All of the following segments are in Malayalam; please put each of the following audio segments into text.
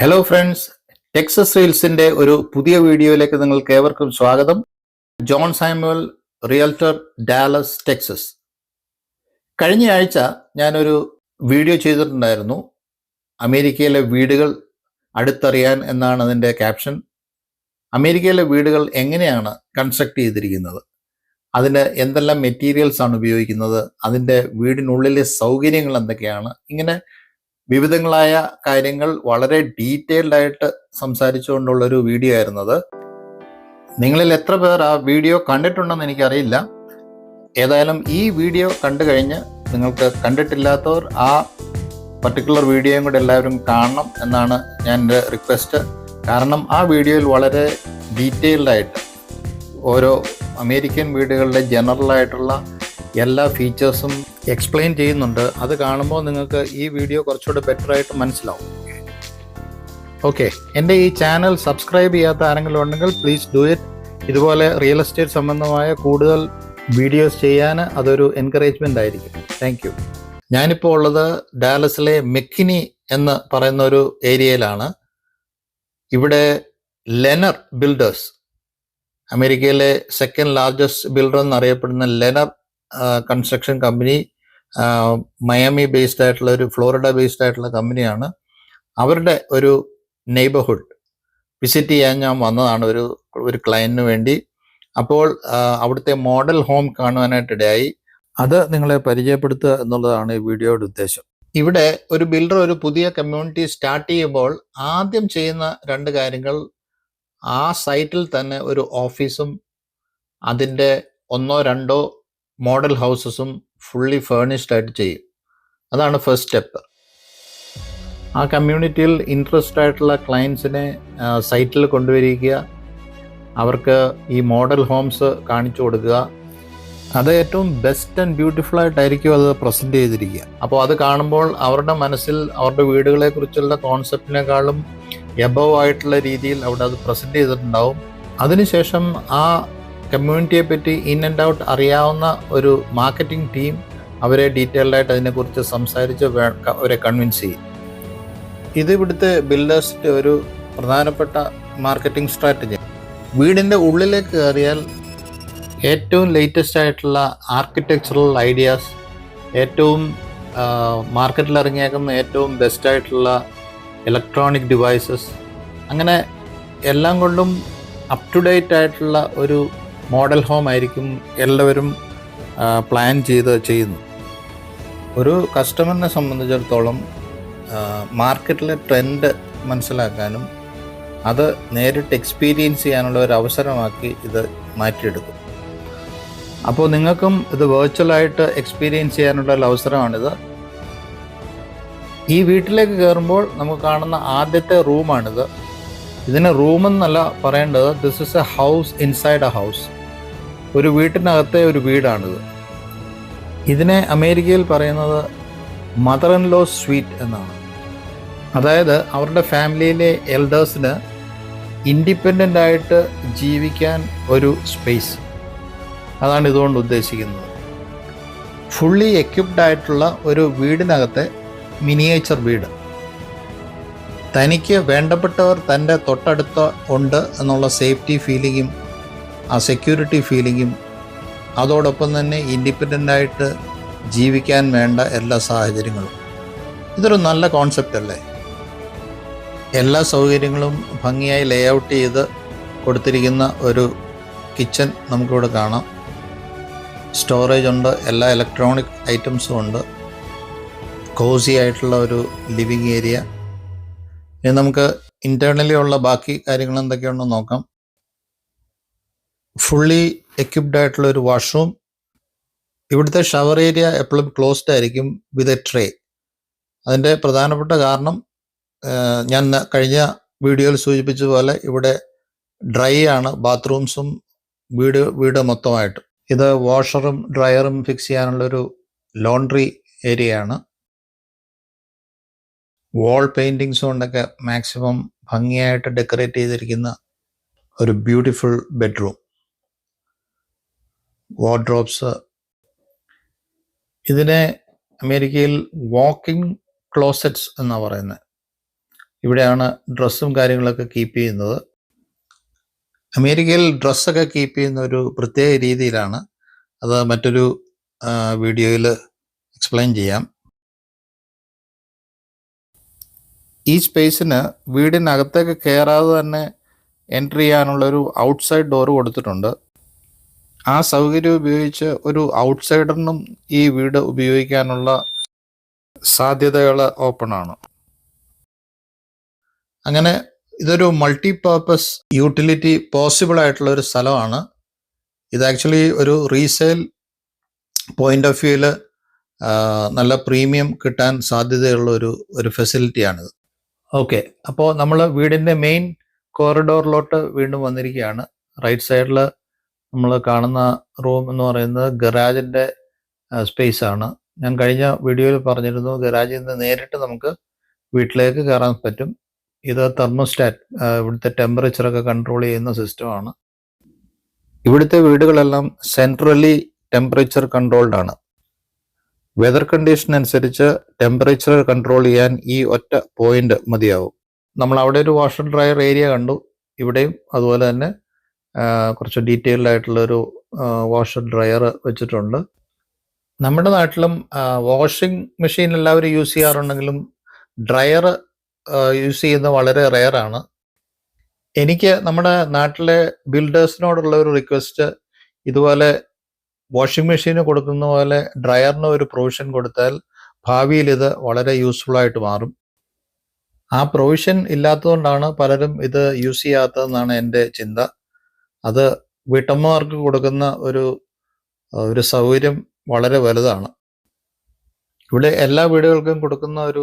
ഹലോ ഫ്രണ്ട്സ് ടെക്സസ് റീൽസിന്റെ ഒരു പുതിയ വീഡിയോയിലേക്ക് നിങ്ങൾക്ക് ഏവർക്കും സ്വാഗതം. John Samuel realtor Dallas Texas കഴിഞ്ഞ ആഴ്ച ഞാനൊരു വീഡിയോ ചെയ്തിട്ടുണ്ടായിരുന്നു. അമേരിക്കയിലെ വീടുകൾ അടുത്തറിയാൻ എന്നാണ് അതിന്റെ ക്യാപ്ഷൻ അമേരിക്കയിലെ വീടുകൾ എങ്ങനെയാണ് കൺസ്ട്രക്ട് ചെയ്തിരിക്കുന്നത്? അതിന് എന്തെല്ലാം മെറ്റീരിയൽസ് ആണ് ഉപയോഗിക്കുന്നത്? അതിന്റെ വീടിനുള്ളിലെ സൗകര്യങ്ങൾ എന്തൊക്കെയാണ്? ഇങ്ങനെ വിവിധങ്ങളായ കാര്യങ്ങൾ വളരെ ഡീറ്റെയിൽഡ് ആയിട്ട് സംസാരിച്ചുകൊണ്ടുള്ള ഒരു വീഡിയോ ആയിരുന്നത്. നിങ്ങളിൽ എത്ര പേർ ആ വീഡിയോ കണ്ടിട്ടുണ്ടെന്ന് എനിക്കറിയില്ല. ഏതായാലും ഈ വീഡിയോ കണ്ടു കഴിഞ്ഞ് നിങ്ങൾക്ക് കണ്ടിട്ടില്ലാത്തവർ ആ പർട്ടിക്കുലർ വീഡിയോയും കൂടെ എല്ലാവരും കാണണം എന്നാണ് ഞാൻ എന്റെ റിക്വസ്റ്റ് കാരണം ആ വീഡിയോയിൽ വളരെ ഡീറ്റെയിൽഡ് ആയിട്ട് ഓരോ അമേരിക്കൻ വീടുകളുടെ ജനറലായിട്ടുള്ള എല്ലാ ഫീച്ചേഴ്സും എക്സ്പ്ലെയിൻ ചെയ്യുന്നുണ്ട്. അത് കാണുമ്പോൾ നിങ്ങൾക്ക് ഈ വീഡിയോ കുറച്ചുകൂടെ ബെറ്റർ ആയിട്ട് മനസ്സിലാവും. ഓക്കെ എന്റെ ഈ ചാനൽ സബ്സ്ക്രൈബ് ചെയ്യാത്ത ആരെങ്കിലും ഉണ്ടെങ്കിൽ പ്ലീസ് ഡു ഇറ്റ് ഇതുപോലെ റിയൽ എസ്റ്റേറ്റ് സംബന്ധമായ കൂടുതൽ വീഡിയോസ് ചെയ്യാൻ അതൊരു എൻകറേജ്മെന്റ് ആയിരിക്കും. താങ്ക് യു ഞാനിപ്പോൾ ഉള്ളത് ഡാലസിലെ മെക്കിനി എന്ന് പറയുന്ന ഒരു ഏരിയയിലാണ്. ഇവിടെ ലെനർ ബിൽഡേഴ്സ് അമേരിക്കയിലെ സെക്കൻഡ് ലാർജസ്റ്റ് ബിൽഡർ എന്നറിയപ്പെടുന്ന Lennar construction company Miami based ആയിട്ടുള്ള ഒരു ഫ്ലോറിഡ ബേസ്ഡ് ആയിട്ടുള്ള കമ്പനിയാണ് അവരുടെ ഒരു നെയ്ബർഹുഡ് വിസിറ്റ് ചെയ്യാൻ ഞാൻ വന്നതാണ് ഒരു ഒരു ക്ലയന്റിന് വേണ്ടി. അപ്പോൾ അവിടുത്തെ മോഡൽ ഹോം കാണുവാനായിട്ടിടയായി അത് നിങ്ങളെ പരിചയപ്പെടുത്തുക എന്നുള്ളതാണ് ഈ വീഡിയോയുടെ ഉദ്ദേശം. ഇവിടെ ഒരു ബിൽഡർ ഒരു പുതിയ കമ്മ്യൂണിറ്റി സ്റ്റാർട്ട് ചെയ്യുമ്പോൾ ആദ്യം ചെയ്യുന്ന രണ്ട് കാര്യങ്ങൾ ആ സൈറ്റിൽ തന്നെ ഒരു ഓഫീസും അതിന്റെ ഒന്നോ രണ്ടോ മോഡൽ ഹൗസസും ഫുള്ളി ഫേണിഷ്ഡ് ആയിട്ട് ചെയ്യും. അതാണ് ഫസ്റ്റ് സ്റ്റെപ്പ് ആ കമ്മ്യൂണിറ്റിയിൽ ഇൻട്രസ്റ്റ് ആയിട്ടുള്ള ക്ലയൻസിനെ സൈറ്റിൽ കൊണ്ടുവരിക. അവർക്ക് ഈ മോഡൽ ഹോംസ് കാണിച്ചു കൊടുക്കുക. അത് ഏറ്റവും ബെസ്റ്റ് ആൻഡ് ബ്യൂട്ടിഫുൾ ആയിട്ടായിരിക്കും അത് പ്രസന്റ് ചെയ്തിരിക്കുക. അപ്പോൾ അത് കാണുമ്പോൾ അവരുടെ മനസ്സിൽ അവരുടെ വീടുകളെക്കുറിച്ചുള്ള കോൺസെപ്റ്റിനേക്കാളും എബവ് ആയിട്ടുള്ള രീതിയിൽ അവിടെ അത് പ്രസന്റ് ചെയ്തിട്ടുണ്ടാവും. അതിനുശേഷം ആ കമ്മ്യൂണിറ്റിയെ പറ്റി ഇൻ ആൻഡ് ഔട്ട് അറിയാവുന്ന ഒരു മാർക്കറ്റിംഗ് ടീം അവരെ ഡീറ്റെയിൽഡ് ആയിട്ട് അതിനെക്കുറിച്ച് സംസാരിച്ച് അവരെ കൺവിൻസ് ചെയ്യും. ഇത് ഇവിടുത്തെ ബിൽഡേഴ്സിന്റെ ഒരു പ്രധാനപ്പെട്ട മാർക്കറ്റിംഗ് സ്ട്രാറ്റജി വീടിന്റെ ഉള്ളിലേക്ക് കയറിയാൽ ഏറ്റവും ലേറ്റസ്റ്റ് ആയിട്ടുള്ള ആർക്കിടെക്ചറൽ ഐഡിയാസ് ഏറ്റവും മാർക്കറ്റിൽ ഇറങ്ങിയേക്കുന്ന ഏറ്റവും ബെസ്റ്റ് ആയിട്ടുള്ള ഇലക്ട്രോണിക് ഡിവൈസസ് അങ്ങനെ എല്ലാം കൊണ്ടും അപ് ടു ഡേറ്റ് ആയിട്ടുള്ള ഒരു മോഡൽ ഹോം ആയിരിക്കും എല്ലാവരും പ്ലാൻ ചെയ്ത് ചെയ്യുന്നു ഒരു കസ്റ്റമറിനെ സംബന്ധിച്ചിടത്തോളം മാർക്കറ്റിലെ ട്രെൻഡ് മനസ്സിലാക്കാനും അത് നേരിട്ട് എക്സ്പീരിയൻസ് ചെയ്യാനുള്ള ഒരു അവസരമാക്കി ഇത് മാറ്റിയെടുക്കും. അപ്പോൾ നിങ്ങൾക്കും ഇത് വെർച്വലായിട്ട് എക്സ്പീരിയൻസ് ചെയ്യാനുള്ള ഒരു അവസരമാണിത്. ഈ വീട്ടിലേക്ക് കയറുമ്പോൾ നമുക്ക് കാണുന്ന ആദ്യത്തെ റൂമാണിത് ഇതിന് റൂമെന്നല്ല പറയേണ്ടത് this is a house inside a house ഒരു വീട്ടിനകത്തെ ഒരു വീടാണിത്. ഇതിനെ അമേരിക്കയിൽ പറയുന്നത് മദർ ഇൻ ലോ സ്വീറ്റ് എന്നാണ്. അതായത് അവരുടെ ഫാമിലിയിലെ എൽഡേഴ്സിന് ഇൻഡിപെൻഡന്റ് ആയിട്ട് ജീവിക്കാൻ ഒരു സ്പേസ് അതാണ് ഇതുകൊണ്ട് ഉദ്ദേശിക്കുന്നത്. ഫുള്ളി എക്യുപ്ഡ് ആയിട്ടുള്ള ഒരു വീടിനകത്തെ മിനിയേച്ചർ വീട്. തനിക്ക് വേണ്ടപ്പെട്ടവർ തന്റെ തൊട്ടടുത്ത് ഉണ്ട് എന്നുള്ള സേഫ്റ്റി ഫീലിങ്ങും ആ സെക്യൂരിറ്റി ഫീലിങ്ങും അതോടൊപ്പം തന്നെ ഇൻഡിപെൻഡന്റ് ആയിട്ട് ജീവിക്കാൻ വേണ്ട എല്ലാ സാഹചര്യങ്ങളും. ഇതൊരു നല്ല കോൺസെപ്റ്റ് അല്ലേ? എല്ലാ സൗകര്യങ്ങളും ഭംഗിയായി ലേ ഔട്ട് ചെയ്ത് കൊടുത്തിരിക്കുന്ന ഒരു കിച്ചൺ നമുക്കിവിടെ കാണാം. സ്റ്റോറേജ് ഉണ്ട് എല്ലാ ഇലക്ട്രോണിക് ഐറ്റംസും ഉണ്ട്. കോസി ആയിട്ടുള്ള ഒരു ലിവിങ് ഏരിയ ഇനി നമുക്ക് ഇന്റേർണലി ഉള്ള ബാക്കി കാര്യങ്ങൾ എന്തൊക്കെയാണെന്ന് നോക്കാം. ഫുള്ളി എക്യുപ്ഡ് ആയിട്ടുള്ള ഒരു വാഷ്റൂം ഇവിടുത്തെ ഷവർ ഏരിയ എപ്പോഴും ക്ലോസ്ഡ് ആയിരിക്കും വിത്ത് എ ട്രേ അതിന്റെ പ്രധാനപ്പെട്ട കാരണം ഞാൻ കഴിഞ്ഞ വീഡിയോയിൽ സൂചിപ്പിച്ച പോലെ ഇവിടെ ഡ്രൈ ആണ് ബാത്റൂംസും വീട് വീട് മൊത്തമായിട്ട്. ഇത് വാഷറും ഡ്രയറും ഫിക്സ് ചെയ്യാനുള്ളൊരു ലോണ്ട്രി ഏരിയ ആണ്. വാൾ പെയിന്റിങ്സ് കൊണ്ടൊക്കെ മാക്സിമം ഭംഗിയായിട്ട് ഡെക്കറേറ്റ് ചെയ്തിരിക്കുന്ന ഒരു ബ്യൂട്ടിഫുൾ ബെഡ്റൂം വാർഡ്രോബ്സ്. ഇതിനെ അമേരിക്കയിൽ വാക്കിംഗ് ക്ലോസറ്റ്സ് എന്നാണ് പറയുന്നത്. ഇവിടെയാണ് ഡ്രസ്സും കാര്യങ്ങളൊക്കെ കീപ്പ് ചെയ്യുന്നത്. അമേരിക്കയിൽ ഡ്രസ്സൊക്കെ കീപ്പ് ചെയ്യുന്ന ഒരു പ്രത്യേക രീതിയിലാണ്. അത് മറ്റൊരു വീഡിയോയിൽ എക്സ്പ്ലെയിൻ ചെയ്യാം. ഈ സ്പേസിന് വീടിനകത്തേക്ക് കയറാതെ തന്നെ എൻട്രി ചെയ്യാനുള്ളൊരു ഔട്ട്സൈഡ് ഡോർ കൊടുത്തിട്ടുണ്ട്. ആ സൗകര്യം ഉപയോഗിച്ച് ഒരു ഔട്ട്സൈഡറിനും ഈ വീട് ഉപയോഗിക്കാനുള്ള സാധ്യതകൾ ഓപ്പണാണ് അങ്ങനെ ഇതൊരു മൾട്ടി പർപ്പസ് യൂട്ടിലിറ്റി പോസിബിൾ ആയിട്ടുള്ള ഒരു സ്ഥലമാണ്. ഇത് ആക്ച്വലി ഒരു റീസെയിൽ പോയിന്റ് ഓഫ് വ്യൂവിൽ നല്ല പ്രീമിയം കിട്ടാൻ സാധ്യതയുള്ള ഒരു ഒരു ഫെസിലിറ്റിയാണിത് ഓക്കെ അപ്പോൾ നമ്മൾ വീടിന്റെ മെയിൻ കോറിഡോറിലോട്ട് വീണ്ടും വന്നിരിക്കുകയാണ്. റൈറ്റ് സൈഡിൽ നമ്മൾ കാണുന്ന റൂം എന്ന് പറയുന്നത് ഗറാജിന്റെ സ്പേസ് ആണ്. ഞാൻ കഴിഞ്ഞ വീഡിയോയിൽ പറഞ്ഞിരുന്നു ഗറാജിൽ നിന്ന് നേരിട്ട് നമുക്ക് വീട്ടിലേക്ക് കയറാൻ പറ്റും. ഇത് തെർമോസ്റ്റാറ്റ് ഇവിടുത്തെ ടെമ്പറേച്ചറൊക്കെ കൺട്രോൾ ചെയ്യുന്ന സിസ്റ്റമാണ് ഇവിടുത്തെ വീടുകളെല്ലാം സെൻട്രലി ടെമ്പറേച്ചർ കൺട്രോൾഡ് ആണ്. വെതർ കണ്ടീഷൻ അനുസരിച്ച് ടെമ്പറേച്ചർ കൺട്രോൾ ചെയ്യാൻ ഈ ഒറ്റ പോയിന്റ് മതിയാവും. നമ്മൾ അവിടെ ഒരു വാഷർ ഡ്രയർ ഏരിയ കണ്ടു. ഇവിടെയും അതുപോലെ തന്നെ കുറച്ച് ഡീറ്റെയിൽഡ് ആയിട്ടുള്ളൊരു വാഷർ ഡ്രയർ വെച്ചിട്ടുണ്ട്. നമ്മുടെ നാട്ടിലും വാഷിംഗ് മെഷീൻ എല്ലാവരും യൂസ് ചെയ്യാറുണ്ടെങ്കിലും ഡ്രയർ യൂസ് ചെയ്യുന്നത് വളരെ റെയർ ആണ്. എനിക്ക് നമ്മുടെ നാട്ടിലെ ബിൽഡേഴ്സിനോടുള്ള ഒരു റിക്വസ്റ്റ് ഇതുപോലെ വാഷിംഗ് മെഷീന് കൊടുക്കുന്ന പോലെ ഡ്രയറിന് ഒരു പ്രൊവിഷൻ കൊടുത്താൽ ഭാവിയിൽ ഇത് വളരെ യൂസ്ഫുൾ ആയിട്ട് മാറും. ആ പ്രൊവിഷൻ ഇല്ലാത്തതുകൊണ്ടാണ് പലരും ഇത് യൂസ് ചെയ്യാത്തതെന്നാണ് എന്റെ ചിന്ത. അത് വീട്ടമ്മമാർക്ക് കൊടുക്കുന്ന ഒരു ഒരു സൗകര്യം വളരെ വലുതാണ്. ഇവിടെ എല്ലാ വീടുകൾക്കും കൊടുക്കുന്ന ഒരു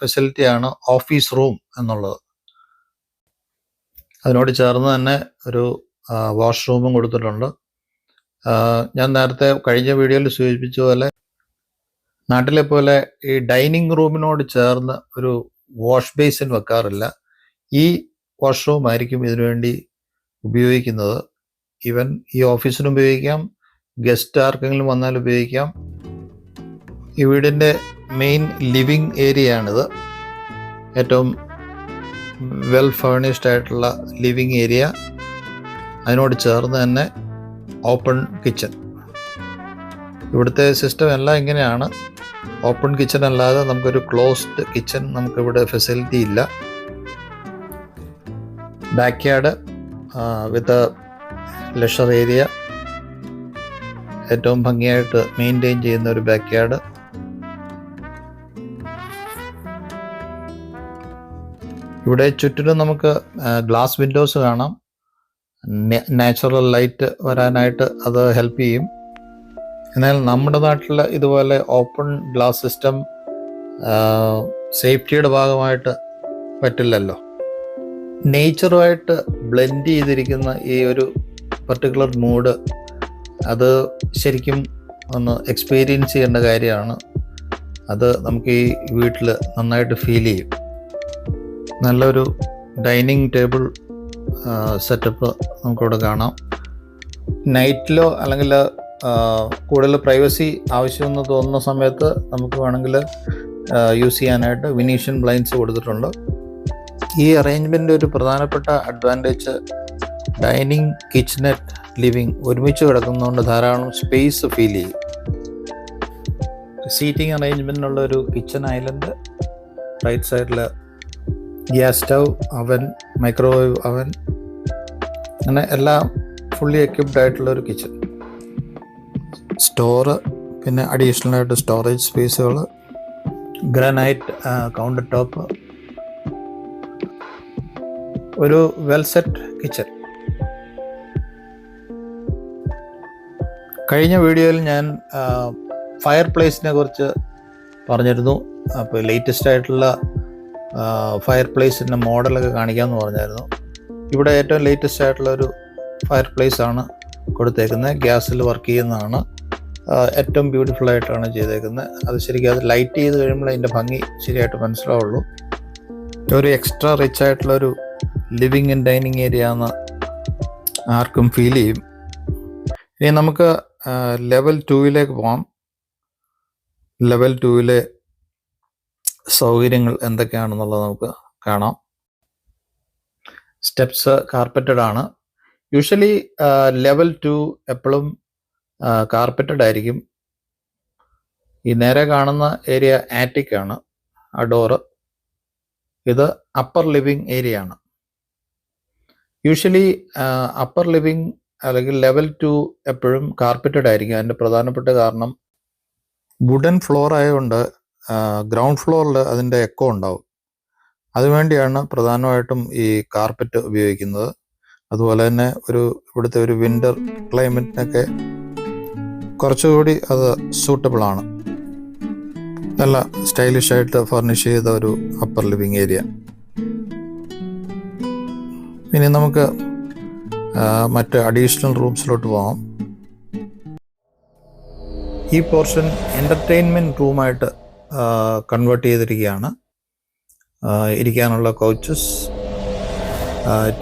ഫെസിലിറ്റിയാണ് ഓഫീസ് റൂം എന്നുള്ളത്. അതിനോട് ചേർന്ന് തന്നെ ഒരു വാഷ്റൂമും കൊടുത്തിട്ടുണ്ട്. ഞാൻ നേരത്തെ കഴിഞ്ഞ വീഡിയോയിൽ സൂചിപ്പിച്ച പോലെ നാട്ടിലെ പോലെ ഈ ഡൈനിങ് റൂമിനോട് ചേർന്ന് ഒരു വാഷ് ബേസിൻ വെക്കാറില്ല. ഈ വാഷ്റൂം ആയിരിക്കും ഇതിനുവേണ്ടി ഉപയോഗിക്കുന്നത്. ഈവൻ ഈ ഓഫീസിന് ഉപയോഗിക്കാം ഗസ്റ്റ് ആർക്കെങ്കിലും വന്നാൽ ഉപയോഗിക്കാം. ഈ വീടിന്റെ മെയിൻ ലിവിങ് ഏരിയ ആണിത് ഏറ്റവും വെൽ ഫർണിഷ്ഡ് ആയിട്ടുള്ള ലിവിങ് ഏരിയ. അതിനോട് ചേർന്ന് തന്നെ ഓപ്പൺ കിച്ചൺ. ഇവിടുത്തെ സിസ്റ്റം എല്ലാം ഇങ്ങനെയാണ്. ഓപ്പൺ കിച്ചൺ അല്ലാതെ നമുക്കൊരു ക്ലോസ്ഡ് കിച്ചൺ നമുക്കിവിടെ ഫെസിലിറ്റി ഇല്ല. Back yard with lusher area ഏറ്റവും ഭംഗിയായിട്ട് മെയിന്റെയിൻ ചെയ്യുന്ന ഒരു ബാക്ക് യാർഡ് ഇവിടെ ചുറ്റിലും നമുക്ക് ഗ്ലാസ് വിൻഡോസ് കാണാം. നാച്ചുറൽ ലൈറ്റ് വരാനായിട്ട് അത് ഹെൽപ്പ് ചെയ്യും. എന്നാൽ നമ്മുടെ നാട്ടിൽ ഇതുപോലെ ഓപ്പൺ ഗ്ലാസ് സിസ്റ്റം സേഫ്റ്റിയുടെ ഭാഗമായിട്ട് പറ്റില്ലല്ലോ. നേച്ചറുമായിട്ട് ബ്ലെൻഡ് ചെയ്തിരിക്കുന്ന ഈ ഒരു പർട്ടിക്കുലർ മൂഡ് അത് ശരിക്കും ഒന്ന് എക്സ്പീരിയൻസ് ചെയ്യേണ്ട കാര്യമാണ്. അത് നമുക്ക് ഈ വീട്ടിൽ നന്നായിട്ട് ഫീൽ ചെയ്യും. നല്ലൊരു ഡൈനിങ് ടേബിൾ സെറ്റപ്പ് നമുക്കിവിടെ കാണാം. നൈറ്റിലോ അല്ലെങ്കിൽ കൂടുതൽ പ്രൈവസി ആവശ്യമെന്ന് തോന്നുന്ന സമയത്ത് നമുക്ക് വേണമെങ്കിൽ യൂസ് ചെയ്യാനായിട്ട് വിനീഷ്യൻ ബ്ലൈൻസ് കൊടുത്തിട്ടുണ്ട്. ഈ അറേഞ്ച്മെന്റിന്റെ ഒരു പ്രധാനപ്പെട്ട അഡ്വാന്റേജ് ഡൈനിങ് കിച്ചണറ്റ് ലിവിങ് ഒരുമിച്ച് കിടക്കുന്നതുകൊണ്ട് ധാരാളം സ്പേസ് ഫീൽ ചെയ്യും. സീറ്റിംഗ് അറേഞ്ച്മെന്റിനുള്ള ഒരു കിച്ചൺ ഐലൻഡ് റൈറ്റ് സൈഡിൽ gas stove oven microwave oven അങ്ങനെ എല്ലാം ഫുള്ളി എക്യുപ്ഡ് ആയിട്ടുള്ള ഒരു കിച്ചൺ സ്റ്റോറ് പിന്നെ അഡീഷണൽ ആയിട്ട് സ്റ്റോറേജ് സ്പേസുകൾ ഗ്രാനൈറ്റ് കൗണ്ടർ ടോപ്പ് ഒരു വെൽ സെറ്റ് കിച്ചൺ. കഴിഞ്ഞ വീഡിയോയിൽ ഞാൻ ഫയർ പ്ലേസിനെ കുറിച്ച് പറഞ്ഞിരുന്നു. അപ്പോൾ ലേറ്റസ്റ്റ് ആയിട്ടുള്ള ഫയർ പ്ലേസിന്റെ മോഡലൊക്കെ കാണിക്കാമെന്ന് പറഞ്ഞായിരുന്നു. ഇവിടെ ഏറ്റവും ലേറ്റസ്റ്റ് ആയിട്ടുള്ള ഒരു ഫയർ പ്ലേസ് ആണ് കൊടുത്തേക്കുന്നത്. ഗ്യാസിൽ വർക്ക് ചെയ്യുന്നതാണ്. ഏറ്റവും ബ്യൂട്ടിഫുൾ ആയിട്ടാണ് ചെയ്തേക്കുന്നത്. അത് ശരിക്കും അത് ലൈറ്റ് ചെയ്ത് കഴിയുമ്പോൾ അതിന്റെ ഭംഗി ശരിയായിട്ട് മനസ്സിലാവുള്ളൂ. ഒരു എക്സ്ട്രാ റിച്ച് ആയിട്ടുള്ള ഒരു ലിവിങ് ആൻഡ് ഡൈനിങ് ഏരിയ എന്ന് ആർക്കും ഫീൽ ചെയ്യും. ഇനി നമുക്ക് ലെവൽ ടൂവിലേക്ക് പോകാം ലെവൽ ടൂവിലെ സൗകര്യങ്ങൾ എന്തൊക്കെയാണെന്നുള്ളത് നമുക്ക് കാണാം. സ്റ്റെപ്സ് കാർപ്പറ്റഡ് ആണ്. യൂഷ്വലി ലെവൽ ടു എപ്പോഴും കാർപ്പറ്റഡ് ആയിരിക്കും. ഈ നേരെ കാണുന്ന ഏരിയ ആറ്റിക് ആണ്. ആ ഡോറ് ഇത് അപ്പർ ലിവിങ് ഏരിയ ആണ്. യൂഷ്വലി അപ്പർ ലിവിങ് അല്ലെങ്കിൽ ലെവൽ ടു എപ്പോഴും കാർപ്പറ്റഡ് ആയിരിക്കും. അതിന്റെ പ്രധാനപ്പെട്ട കാരണം വുഡൻ ഫ്ലോർ ആയതുകൊണ്ട് ഗ്രൗണ്ട് ഫ്ലോറിൽ അതിന്റെ എക്കോ ഉണ്ടാവും. അതുവേണ്ടിയാണ് പ്രധാനമായിട്ടും ഈ കാർപ്പറ്റ് ഉപയോഗിക്കുന്നത്. അതുപോലെ തന്നെ ഒരു ഇവിടുത്തെ ഒരു വിന്റർ ക്ലൈമറ്റിനൊക്കെ കുറച്ചുകൂടി അത് സൂട്ടബിൾ ആണ്. നല്ല സ്റ്റൈലിഷ് ആയിട്ട് ഫർണിഷ് ചെയ്ത ഒരു അപ്പർ ലിവിങ് ഏരിയ ഇനി നമുക്ക് മറ്റ് അഡീഷണൽ റൂംസിലോട്ട് പോകാം ഈ പോർഷൻ എന്റർടൈൻമെന്റ് റൂമായിട്ട് കൺവേർട്ട് ചെയ്തിരിക്കുകയാണ്. ഇരിക്കാനുള്ള കൗച്ചസ്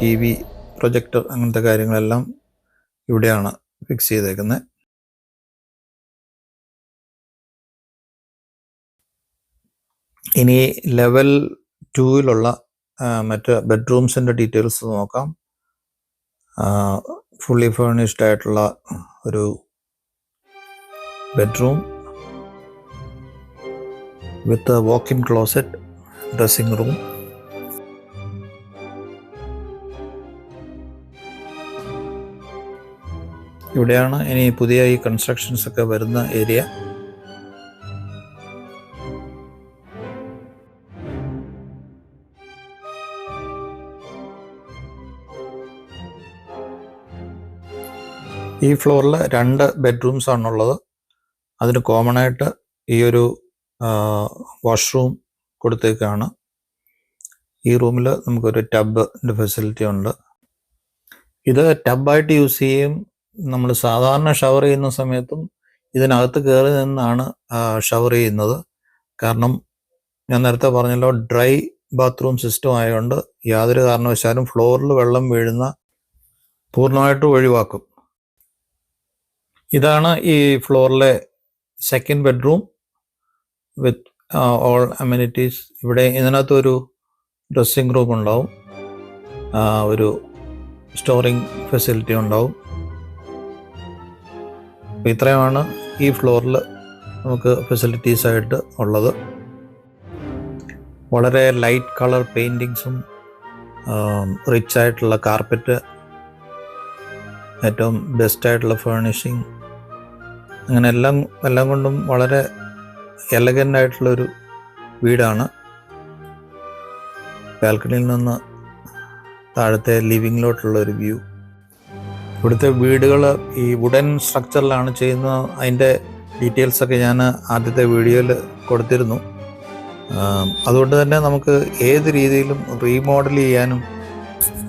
ടി വി പ്രൊജക്ടർ അങ്ങനത്തെ കാര്യങ്ങളെല്ലാം ഇവിടെയാണ് ഫിക്സ് ചെയ്തേക്കുന്നത് ഇനി ലെവൽ ടൂവിലുള്ള മറ്റ് ബെഡ്റൂംസിന്റെ ഡീറ്റെയിൽസ് നോക്കാം. ഫുള്ളി ഫേണിഷ്ഡ് ആയിട്ടുള്ള ഒരു bedroom with walk in closet dressing room ഇവിടെയാണ് ഇനി പുതിയ ഈ കൺസ്ട്രക്ഷൻസ് ഒക്കെ വരുന്ന ഏരിയ ഈ ഫ്ലോറിൽ രണ്ട് ബെഡ്റൂംസ് ആണുള്ളത്. അതിന് കോമൺ ആയിട്ട് ഈ ഒരു വാഷ്റൂം കൊടുത്തേക്കാണ്. ഈ റൂമിൽ നമുക്കൊരു ടബിന്റെ ഫെസിലിറ്റി ഉണ്ട്. ഇത് ടബായിട്ട് യൂസ് ചെയ്യും നമ്മൾ സാധാരണ ഷവർ ചെയ്യുന്ന സമയത്തും ഇതിനകത്ത് കയറി നിന്നാണ് ഷവർ ചെയ്യുന്നത്. കാരണം ഞാൻ നേരത്തെ പറഞ്ഞല്ലോ ഡ്രൈ ബാത്റൂം സിസ്റ്റം ആയതുകൊണ്ട് യാതൊരു കാരണവശാലും ഫ്ലോറിൽ വെള്ളം വീഴുന്ന പൂർണമായിട്ടും ഒഴിവാക്കും. ഇതാണ് ഈ ഫ്ലോറിലെ second bedroom with all amenities ഇവിടെ ഇതിനകത്തൊരു ഡ്രസ്സിംഗ് റൂം ഉണ്ടാവും. ഒരു സ്റ്റോറിംഗ് ഫെസിലിറ്റി ഉണ്ടാവും. അപ്പോൾ ഇത്രയുമാണ് ഈ ഫ്ലോറിൽ നമുക്ക് ഫെസിലിറ്റീസ് ആയിട്ട് ഉള്ളത്. വളരെ ലൈറ്റ് കളർ പെയിന്റിങ്സും റിച്ച് ആയിട്ടുള്ള കാർപ്പറ്റ് ഏറ്റവും ബെസ്റ്റ് ആയിട്ടുള്ള ഫേർണിഷിങ് അങ്ങനെ എല്ലാം എല്ലാം കൊണ്ടും വളരെ എലഗന്റ് ആയിട്ടുള്ളൊരു വീടാണ്. ബാൽക്കണിയിൽ നിന്ന് താഴത്തെ ലിവിങ്ങിലോട്ടുള്ള ഒരു വ്യൂ ഇവിടുത്തെ വീടുകൾ ഈ വുഡൻ സ്ട്രക്ചറിലാണ് ചെയ്യുന്നത്. അതിന്റെ ഡീറ്റെയിൽസൊക്കെ ഞാൻ ആദ്യത്തെ വീഡിയോയിൽ കൊടുത്തിരുന്നു. അതുകൊണ്ട് തന്നെ നമുക്ക് ഏത് രീതിയിലും റീമോഡൽ ചെയ്യാനും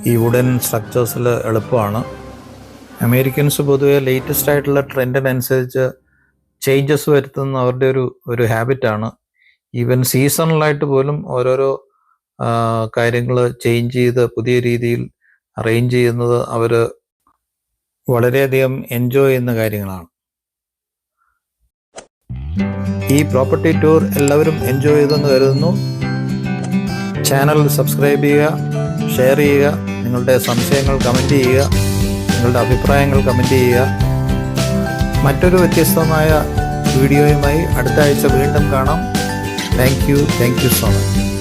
ഈ വുഡൻ സ്ട്രക്ചേഴ്സിൽ എളുപ്പമാണ്. അമേരിക്കൻസ് പൊതുവെ ലേറ്റസ്റ്റ് ആയിട്ടുള്ള ട്രെൻഡിനനുസരിച്ച് ചേഞ്ചസ് വരുത്തുന്ന അവരുടെ ഒരു ഒരു ഹാബിറ്റാണ് ഈവൻ സീസണലായിട്ട് പോലും ഓരോരോ കാര്യങ്ങൾ ചേഞ്ച് ചെയ്ത് പുതിയ രീതിയിൽ അറേഞ്ച് ചെയ്യുന്നത് അവർ വളരെയധികം എൻജോയ് ചെയ്യുന്ന കാര്യങ്ങളാണ്. ഈ പ്രോപ്പർട്ടി ടൂർ എല്ലാവരും എൻജോയ് ചെയ്തെന്ന് കരുതുന്നു. ചാനൽ സബ്സ്ക്രൈബ് ചെയ്യുക ഷെയർ ചെയ്യുക നിങ്ങളുടെ സംശയങ്ങൾ കമന്റ് ചെയ്യുക. നിങ്ങളുടെ അഭിപ്രായങ്ങൾ കമന്റ് ചെയ്യുക. മറ്റൊരു വ്യത്യസ്തമായ വീഡിയോയുമായി അടുത്ത ആഴ്ച വീണ്ടും കാണാം. Thank you thank you so much